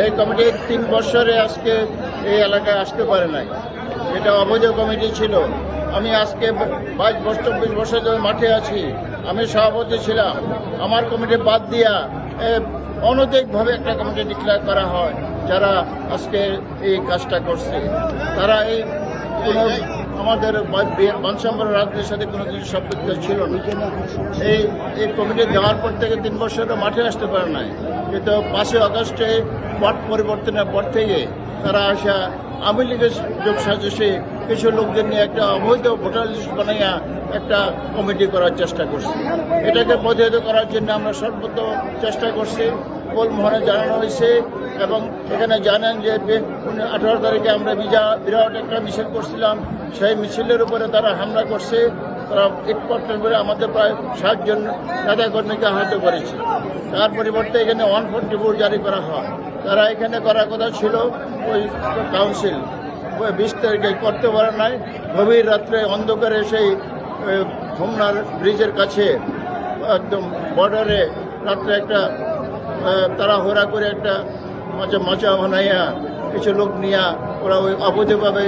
এই কমিটি তিন বছরে আজকে এই এলাকায় আসতে পারে নাই। এটা অবৈধ কমিটি ছিল। আমি আজকে বাইশ বছর, চব্বিশ বছর ধরে মাঠে আছি। আমি সভাপতি ছিলাম। আমার কমিটি বাদ দিয়া অনৈতিকভাবে একটা কমিটি ডিক্লেয়ার করা হয়, যারা আজকে এই কাজটা করছে। তারা এই আমাদের বানসাম্বর রাজনীতির সাথে কোনো কিছু সম্পৃক্ত ছিল না। এই এই কমিটি দেওয়ার পর থেকে তিন বছর মাঠে আসতে পারে নাই। কিন্তু পাঁচই আগস্টে পট পরিবর্তনের পর থেকে তারা আসা আওয়ামী লীগের যোগ সাজসে কিছু লোকদের নিয়ে একটা অবৈধ ভোটার লিস্ট বানাইয়া একটা কমিটি করার চেষ্টা করছে। এটাকে প্রতিহত করার জন্য আমরা সর্বত চেষ্টা করছি। গোলমোহনে জানানো হয়েছে এবং এখানে জানেন যে আঠারো তারিখে আমরা বিজা বিরাট একটা মিছিল করছিলাম। সেই মিছিলের উপরে তারা হামলা করছে। তারা ইটপট্টন করে আমাদের প্রায় ষাট জন নেতা কর্মীকে আহত করেছে। তার পরিবর্তে এখানে ওয়ান ফোর্টি ফোর জারি করা হয়। তারা এখানে করার কথা ছিল ওই কাউন্সিল ওই বিশ তারিখে করতে পারে নাই। গভীর রাত্রে অন্ধকারে সেই হোমনার ব্রিজের কাছে একদম বর্ডারে রাত্রে একটা আহ, তাড়াহুড়া করে একটা মাচা মাচা বানাইয়া কিছু লোক নিয়া ওরা ওই অবৈধভাবে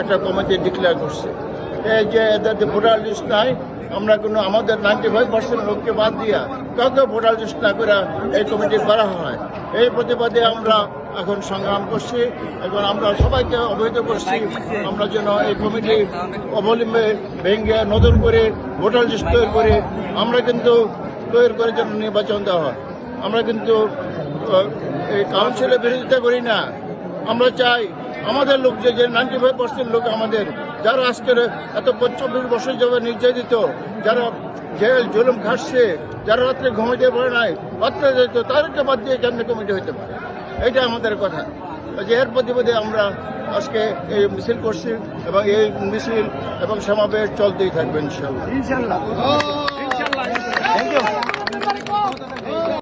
একটা কমিটি ডিক্লেয়ার করছে। এই যে এদের যে ভোটার লিস্ট নাই আমরা কোনো আমাদের নাইনটি ফাইভ পার্সেন্ট লোককে বাদ দিয়া কাউকে ভোটার লিস্ট না করে এই কমিটি করা হয়। এই প্রতিবাদে আমরা এখন সংগ্রাম করছি, এখন আমরা সবাইকে অবহিত করছি, আমরা যেন এই কমিটি অবলম্বে ভেঙে নতুন করে ভোটার লিস্ট তৈরি করে, আমরা কিন্তু তৈরি করে যেন নির্বাচন দেওয়া হয়। আমরা কিন্তু এই কাউন্সিলের বিরোধিতা করি না। আমরা চাই আমাদের লোক যে যে নাইনটি ফাইভ পার্সেন্ট লোক আমাদের, যারা আজকের এত চব্বিশ বছর যাবে নির্যাতিত, যারা জেল জুলুম খাটছে যারা রাত্রে ঘুমাইতে পারে নাই অত্যাচারিত তাদেরকে বাদ দিয়ে কেমনি কমিটি হইতে পারে? এটা আমাদের কথা। যে এর প্রতিবাদে আমরা আজকে এই মিছিল করছি এবং এই মিছিল এবং সমাবেশ চলতেই থাকবে ইনশাল্লাহ। ইনশাল্লাহ। ইনশাল্লাহ। Thank you